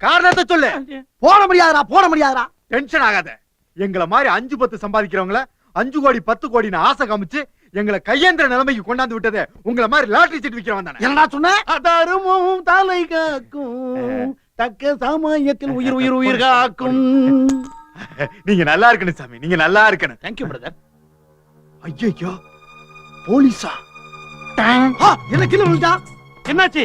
காரணத்தை சொல்லு. போட முடியாதுடா போட முடியாதுடா. டென்ஷன் ஆகாத. எங்கள மாதிரி அஞ்சு பத்து சம்பாதிக்கிறவங்கள அஞ்சு கோடி பத்து கோடின்னு ஆசை காமிச்சு எங்களை கையேந்திர நிலைமைக்கு கொண்டாந்து விட்டதே உங்கள மாதிரி லாட்டரி சீட் விக்கிறவன் தானே. என்னடா சொன்ன? அதருமும் தலை காக்கும். தக்க சமயத்தில் உயிர் உயிர் உயிர் காக்கும். நீங்க நல்லா இருக்கணும் சாமி நீங்க நல்லா இருக்கணும். தேங்க்யூ பிரதர் ஐயோ போலீஸா? என்ன கீழே விழுந்தா? என்னாச்சு?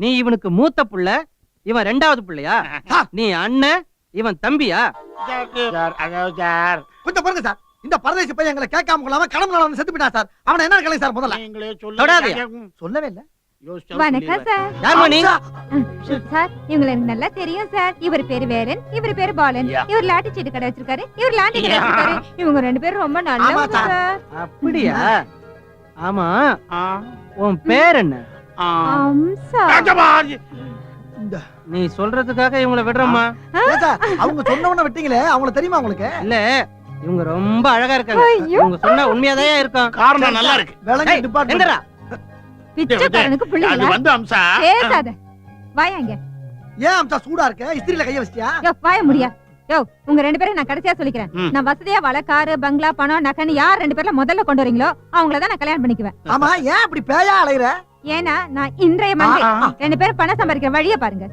நீ இவனுக்கு மூத்த புள்ள இவன் ரெண்டாவது புள்ளையா. நீ அண்ணன் இவன் தம்பியா? சார், அதாவது சார், கொஞ்சம் பாருங்க சார். இந்த பரதேசி பையன் எங்களை கேட்காம கொள்ளாம கடமை நாள் வந்து செத்து போயிட்டான் சார். அவனை என்ன கலை சார் முதல்ல. சொல்லவே இல்ல. யோசிச்சா வணக்கம் சொல்லிடுவேன். சார். யாரும்மா நீ? அம்சா. சார் இவங்களை எனக்கு நல்லா தெரியும் சார். இவர் பேரு வேலன் இவர் பேரு பாலன். இவர் லாட்டி சீட்டு கடை வச்சிருக்காரு இவர் லாண்டி கடை. வச்சிருக்காரு. இவங்க ரெண்டு பேரும் ரொம்ப நல்லவங்க ஆமா சார். சார். அப்படியா? ஆமா. ஆ, உன் பேர் என்ன? நீ சொல்றதுக்காக இவங்களை விடுறோமா ஏன் சார் அவங்க சொன்னவன விட்டீங்களே அவங்கள தெரியுமா உங்களுக்கு? இல்ல இவங்க ரொம்ப அழகா இருக்காங்க. இவங்க சொன்னா உண்மையாதான் இருக்கும். காரணம் நல்லா இருக்கு. விலங்கு ஏய், டிபார்ட்மெண்ட். பிச்சைக்காரனுக்கு அது பிள்ளைங்களா? வந்து அம்சா. பேசாத வாயாங்க ஏன் அம்சா சூடா இருக்க? இஸ்திரியில கைய வச்சிட்டியா? யோ வாய முடியா. யோ உங்க ரெண்டு பேரும் நான் கடைசியா சொல்லிக்கிறேன். நான் வசதியா வள காரு பங்களா பணம் நகன்னு யார் ரெண்டு பேர்ல முதல்ல கொண்டு வரீங்களோ அவங்கள தான் நான் கல்யாணம் பண்ணிக்குவேன். ஆமா ஏன் அப்படி பேயா அலையுற? ஏன்னா நான் இன்றைய மண்டே. ரெண்டு பேரும் பணம் சம்பாதிக்கிற வழிய பாருங்க.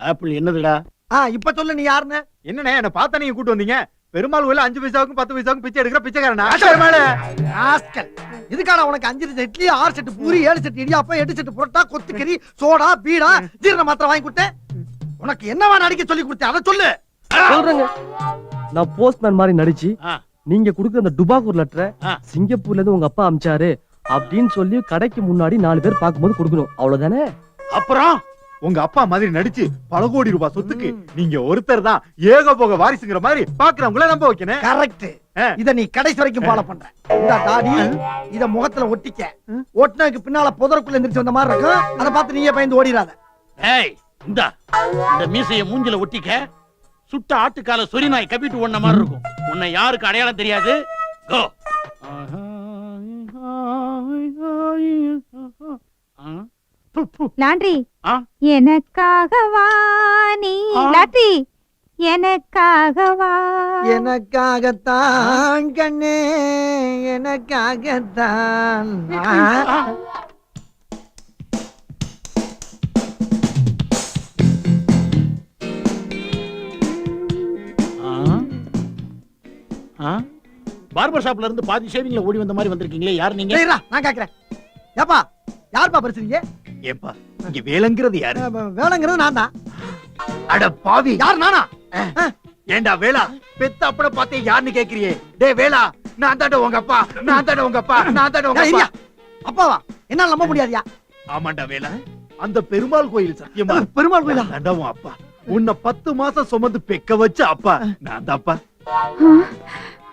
ஆப்பிள் என்னதுடா? ஆ இப்ப சொல்லு நீ யாருன்னு? என்னண்ணே என்ன பார்த்தா நீங்க கூட்டு வந்தீங்க? பெருமாள் கோயில அஞ்சு பைசாவுக்கும் பத்து பைசாவுக்கும் பிச்சை எடுக்கிற பிச்சைக்காரனா? ராஸ்கல். இதுக்கான உனக்கு அஞ்சு செட்டு இட்லி ஆறு செட்டு பூரி ஏழு செட்டு இடியாப்பம் எட்டு செட்டு புரோட்டா கொத்துக்கறி சோடா பீடா ஜீரண மாத்திரை வாங்கி கொடுத்தேன். உனக்கு என்னவா நடிக்க சொல்லி கொடுத்தேன்? அதை சொல்லு. சொல்றேங்க. நான் போஸ்ட்மேன் மாதிரி நடிச்சு. நீங்க குடுக்குற அந்த டுபாக்கூர் லெட்டரை. சிங்கப்பூர்ல இருந்து உங்க அப்பா அமிச்சாரு. அப்படின்னு சொல்லி கடைக்கு முன்னாடி நாலு பேர் பார்க்கும்போது கொடுக்கணும். அவ்வளவுதானே? அப்புறம் உங்க அப்பா மாதிரி நடிச்சு பல கோடி ரூபாய் சொத்துக்கு நீங்க ஒருத்தர் தான் ஏக போக வாரிசுங்கிற மாதிரி பாக்குறவங்கள நம்ப வைக்கணும். கரெக்ட். இத நீ கடைசி வரைக்கும் ஃபாலோ பண்ற. இந்த தாடி இத முகத்துல ஒட்டிக்க. ஒட்டினதுக்கு பின்னால புதருக்குள்ள எந்திரிச்சு வந்த மாதிரி இருக்கும். அதை பார்த்து நீயே பயந்து ஓடிடாத ஏய் இந்த. இந்த மீசைய மூஞ்சில ஒட்டிக்க. சுட்ட ஆட்டுக்கால சொறி நாய் கப்பிட்டு ஒண்ண மாதிரி இருக்கும். உன்னை யாருக்கு அடையாளம் தெரியாது? கோ. லாண்ட்ரி? எனக்காகவா நீ? லாண்ட்ரி எனக்காகவா? எனக்காகத்தான் கண்ணே எனக்காகத்தான்? பார்பர் ஷாப்ல இருந்து பாதி ஷேவிங்ல ஓடி வந்த மாதிரி வந்திருக்கீங்களே யார் நீங்க? நான் கேக்குறேன். ஏப்பா யாருப்பா பேசுறீங்க? ஏப்பா இங்க வேலைங்கிறது யாரு? வேலைங்கிறது நான் தான் அட பாவி. யார் நானா? ஏண்டா வேலா? பெத்த அப்பட பார்த்தே யாருன்னு கேக்குறியே? டேய் வேலா நான் தாண்ட உங்க அப்பா நான் தாண்ட உங்க அப்பா நான் தாண்ட உங்க அப்பா. அப்பாவா? என்னால நம்ப முடியாதியா? ஆமாண்டா வேலா. அந்த பெருமாள் கோயில் சத்தியமா? பெருமாள் கோயிலா? தாண்டா உன் அப்பா. உன்னை பத்து மாசம் சுமந்து பெக்க வச்ச அப்பா. நான் தான்ப்பா.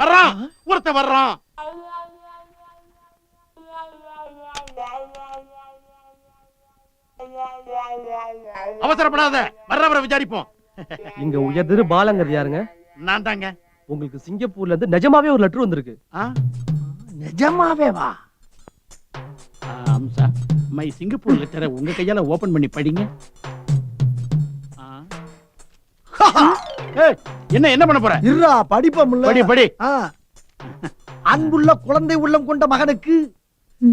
வர்றான்? ஒருத்தன் வர்றான். அவசரப்படாத. வர்றவரை விசாரிப்போம். இங்க உயர்திரு பாலங்கிறது யாருங்க? நான் தாங்க. உங்களுக்கு சிங்கப்பூர்ல இருந்து நிஜமாவே ஒரு லெட்டர் வந்திருக்கு? நிஜமாவே வா அம்சா மை சிங்கப்பூர் லெட்டரை உங்க கையால ஓபன் பண்ணி படிங்க. என்ன என்ன பண்ண போற? இருடா படிப்பமுல்ல படி படி. அன்புள்ள குழந்தை உள்ளம் கொண்ட மகனுக்கு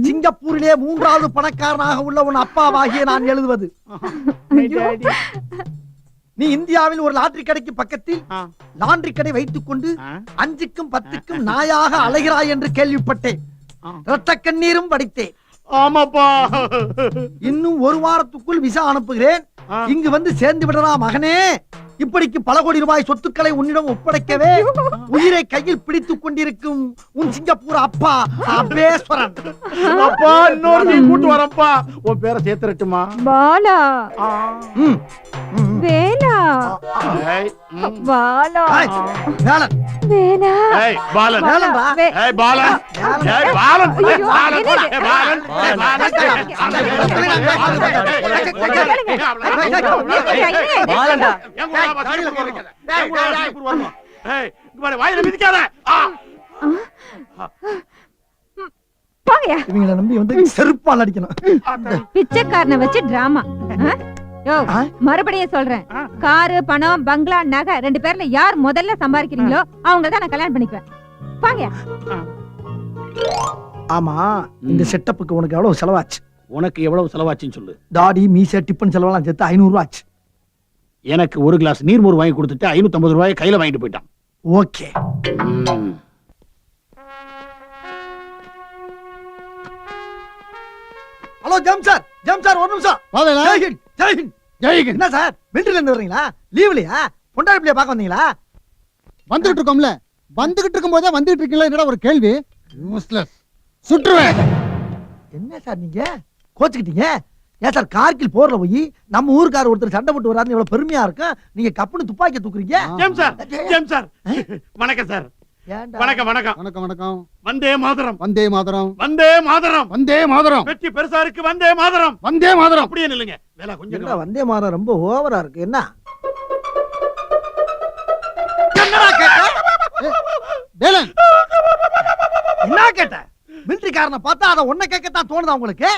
சிங்கப்பூரிலே மூன்றாவது பணக்காரனாக உள்ள உன் அப்பாவாகிய நான் எழுதுவது. நீ இந்தியாவில் ஒரு லாட்டரி கடைக்கு பக்கத்தில். லாண்டரி கடை வைத்துக் கொண்டு. அஞ்சுக்கும் பத்துக்கும் நாயாக அலைகிறாய் என்று கேள்விப்பட்டேன். ரத்த கண்ணீரும் படித்தேன் ஆமாப்பா. இன்னும் ஒரு வாரத்துக்குள் விசா அனுப்புகிறேன். இங்கு வந்து சேர்ந்து விடறா மகனே. இப்படிக்கு பல கோடி ரூபாய் சொத்துக்களை உன்னிடம் ஒப்படைக்கவே உயிரை கையில் பிடித்துக் கொண்டிருக்கும் உன் சிங்கப்பூர் அப்பா அபேஸ்வரன் அப்பா இன்னொரு கூட்டு வரப்பா உன் பேரை சேர்த்துறட்டுமா பாலா. வேலா. பாலா வேலன் வேலா ஏய், பாலன் வேலன்டா. வே- ஏய் பாலன் வேலன். ஏய் பாலன் ஐயோ, ஏய், பாலன் என்னது? ஏய், பாலன் ஏய், பாலன் ஏய், வாயில மிதிக்காத. ஆ. போங்கயா இவங்களை நம்பி வந்து செருப்பால் அடிக்கணும். பிச்சைக்காரனை வச்சு டிராமா யோ ஆ? மறுபடியும் சொல்றேன். காரு பணம் பங்களா நகை ரெண்டு பேர்ல யார் முதல்ல சம்பாதிக்கிறீங்களோ அவங்கள தான் நான் கல்யாணம் பண்ணிக்குவேன். வாங்க ஆமா இந்த செட்டப்புக்கு உனக்கு எவ்வளவு செலவாச்சு? உனக்கு எவ்வளவு செலவாச்சுன்னு சொல்லு. தாடி மீசை டிப்பன் செலவெல்லாம் சேர்த்து ஐநூறு ரூபா ஆச்சு. எனக்கு ஒரு கிளாஸ் நீர்மோர் வாங்கி கொடுத்துட்டு ஐநூத்தி ஐம்பது ரூபாய் கையில வாங்கிட்டு போயிட்டான். ஓகே. ஹலோ ஜம் சார் ஜம் சார் ஒரு நிமிஷம். ஜெய்ஹிந்த் ஜெய்ஹிந்த் ஜெய்ஹிந்த். என்ன சார் மிலிட்டரில இருந்து வர்றீங்களா? லீவ்லயா பொண்டாடி பிள்ளைய பார்க்க வந்தீங்களா? வந்துகிட்டு இருக்கோம்ல. வந்துகிட்டு இருக்கும் போதே வந்துகிட்டு இருக்கீங்களா? என்னடா ஒரு கேள்வி? யூஸ்லெஸ் சுற்றுவேன். என்ன சார் நீங்க? கோச்சுக்கிட்டீங்க? ஏன் சார் கார்கில் போர்ல போய் நம்ம ஊருக்கார ஒருத்தர் சண்டை போட்டு வராருன்னு எவ்வளவு பெருமையா இருக்கும் நீங்க கப்புன்னு துப்பாக்கி தூக்குறீங்க? ஜெம் சார் ஜெம் சார். வணக்கம் சார். ஏன்டா? வணக்கம் வணக்கம். வணக்கம் வணக்கம். வந்தே மாதரம். வந்தே மாதரம். வந்தே மாதரம். வந்தே மாதரம். வெற்றி பெருசா இருக்கு வந்தே மாதரம். வந்தே மாதரம். அப்படியே நில்லுங்க. வேலை கொஞ்சம் என்னடா வந்தே மாதம் ரொம்ப ஓவரா இருக்கு. என்ன? டேலன் என்ன கேட்ட? மிலிட்டரிக்காரனை பார்த்தா அதை ஒன்ன கேட்கத்தான் தோணுதா உங்களுக்கு?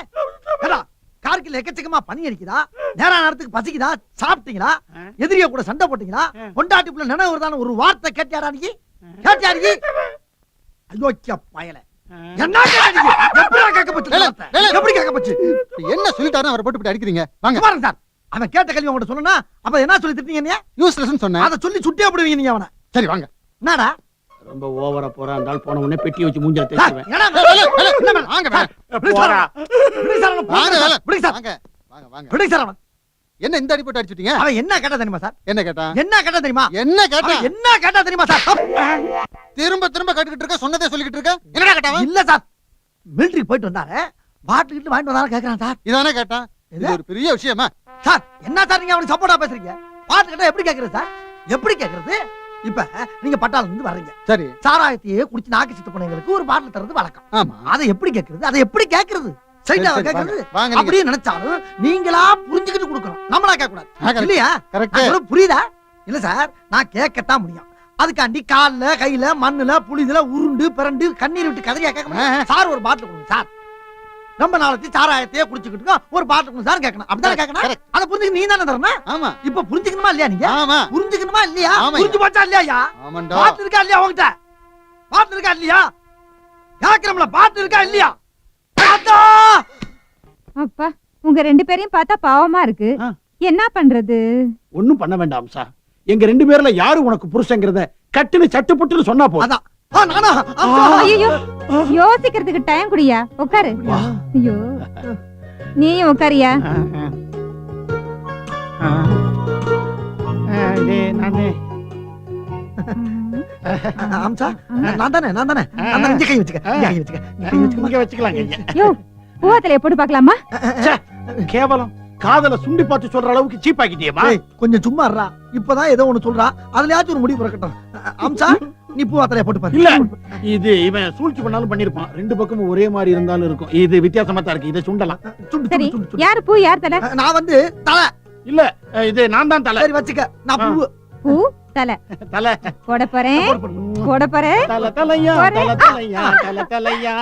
கார்கில் எக்கச்சக்கமா பனி அடிக்குதா? நேரா நேரத்துக்கு பசிக்குதா? சாப்பிட்டீங்களா? எதிரிய கூட சண்டை போட்டீங்களா? பொண்டாட்டி புள்ள நினைவு வருதான்னு ஒரு வார்த்தை கேட்டியாடா நீ? கேட்டியா நீ அயோக்கிய பயல. என்ன எப்படி கேட்க போச்சு? என்ன சொல்லிட்டாரு அவரை போட்டு அடிக்கிறீங்க? வாங்க. பாருங்க சார் அவன் கேட்ட கல்வி உங்கள்ட்ட சொன்னா அப்ப என்ன சொல்லி திட்டீங்க நீ யூஸ்லெஸ் சொன்னேன். அதை சொல்லி சுட்டே போடுவீங்க நீங்க அவனை. சரி வாங்க. என்னடா? ரொம்ப ஓவரா போறா இருந்தால் போன உடனே பெட்டி வச்சு மூஞ்சல தேய்ச்சுவேன் என்ன. என்ன இந்த அடிப்பட்டு அடிச்சிட்டீங்க? அவன் என்ன கேட்டா தெரியுமா சார்? என்ன கேட்டா? என்ன கேட்டா தெரியுமா? என்ன கேட்டா? என்ன கேட்டா தெரியுமா சார்? திரும்ப திரும்ப கட்டுக்கிட்டு இருக்க சொன்னதே சொல்லிக்கிட்டு இருக்க. என்னடா கேட்டா? இல்ல சார். மிலிட்டரிக்கு போயிட்டு வந்தாரு. பாட்டு கிட்டு வாங்கிட்டு வந்தாலும் கேக்குறான் சார். இதானே கேட்டான்? இது? ஒரு பெரிய விஷயமா? சார் என்ன சார் நீங்க அவனுக்கு சப்போர்ட்டா பேசுறீங்க? பாட்டு கேட்டா எப்படி கேக்குறது சார்? எப்படி கேக்குறது? இப்ப நீங்க பட்டாளம் இருந்து வர்றீங்க. சரி. சாராயத்தையே குடிச்சு நாக்கு சித்து போனவங்களுக்கு ஒரு பாட்டில் தர்றது வழக்கம். ஆமா. அதை எப்படி கேக்குறது? அதை எப்படி கேக்குறது? சரி, கேக்குறது. அப்படியே நினைச்சாலும் நீங்களா புரிஞ்சுக்கிட்டு கொடுக்கணும். நம்மளா கேட்க கூடாது. இல்லையா? கரெக்ட். புரியுதா? இல்ல சார் நான் கேட்கத்தான் முடியும். அதுக்காண்டி கால்ல கையில மண்ணுல புளிதுல உருண்டு பிறண்டு கண்ணீர் விட்டு கதறியா கேட்க சார் ஒரு பாட்டில் கொடுங்க சார். ரொம்ப நாளைக்கு சாராயத்தையே குடிச்சுக்கிட்டு ஒரு பாட்டில் கொடுங்க சார் கேட்கணும். அப்படிதான் கேட்கணும். அதை புரிஞ்சுக்க நீ தானே தரணும்? ஆமா. இப்ப புரிஞ்சுக்கணுமா இல்லையா நீங்க? ஆமா. புரிஞ்சுக்கணுமா இல்லையா. புரிஞ்சு போச்சா இல்லையா பாட்டு இருக்கா இல்லையா உங்ககிட்ட? பாட்டு இருக்கா இல்லையா? கேக்குறோம்ல பாட்டு இருக்கா இல்லையா! அப்பா உங்க ரெண்டு பேரையும் பார்த்தா பாவமா இருக்கு. ஆ. என்ன பண்றது? ஒண்ணும் பண்ண வேண்டாம் சார். எங்க ரெண்டு பேர்ல யாரு உனக்கு புருஷங்கிறத கட்டுன்னு சட்டு புட்டுன்னு சொன்னா போதும். அதான். ஆ, நானா. ஐயோ யோசிக்கிறதுக்கு டைம் குடியா? உட்காரு. ஐயோ நீயும் உட்காரியா? அம்சா நான் தானே நான் தானே நான் இங்க கை வச்சுக்க இங்க கை வச்சுக்க இங்க கை வச்சுக்க இங்க வச்சுக்கலாங்க ஐயா. யோ பூவத்திலைய போட்டு பார்க்கலாமா கேவலம் காதல சுண்டி பார்த்து சொல்ற அளவுக்கு சீப் ஆக்கிட்டியேமா கொஞ்சம் சும்மா இருடா இப்பதான் ஏதோ ஒண்ணு சொல்றா அதுலயாச்சும் ஒரு முடிவு பிறக்கட்டும் அம்சா நீ பூ அத்தலைய போட்டு பாரு இல்ல இது இவன் சூழ்ச்சி பண்ணாலும் பண்ணிருப்பான் ரெண்டு பக்கமும் ஒரே மாதிரி இருந்தாலும் இருக்கும் இது வித்தியாசமா தான் இருக்கு இதை சுண்டலாம் சுண்டு, சரி. யாரு பூ யார் தலை நான் வந்து தலை இல்ல இது நான் தான் தலை சரி வச்சுக்க நான் பூ பூ தலை. தலை. போட போறேன். போடு, போறேன். தலை தலையா தலை தலையா தலை தலையா.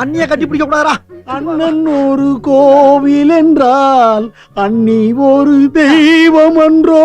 அண்ணிய கட்டி பிடிக்க கூடாதா? அண்ணன் ஒரு கோவில் என்றால் அண்ணி ஒரு தெய்வம் என்றோ.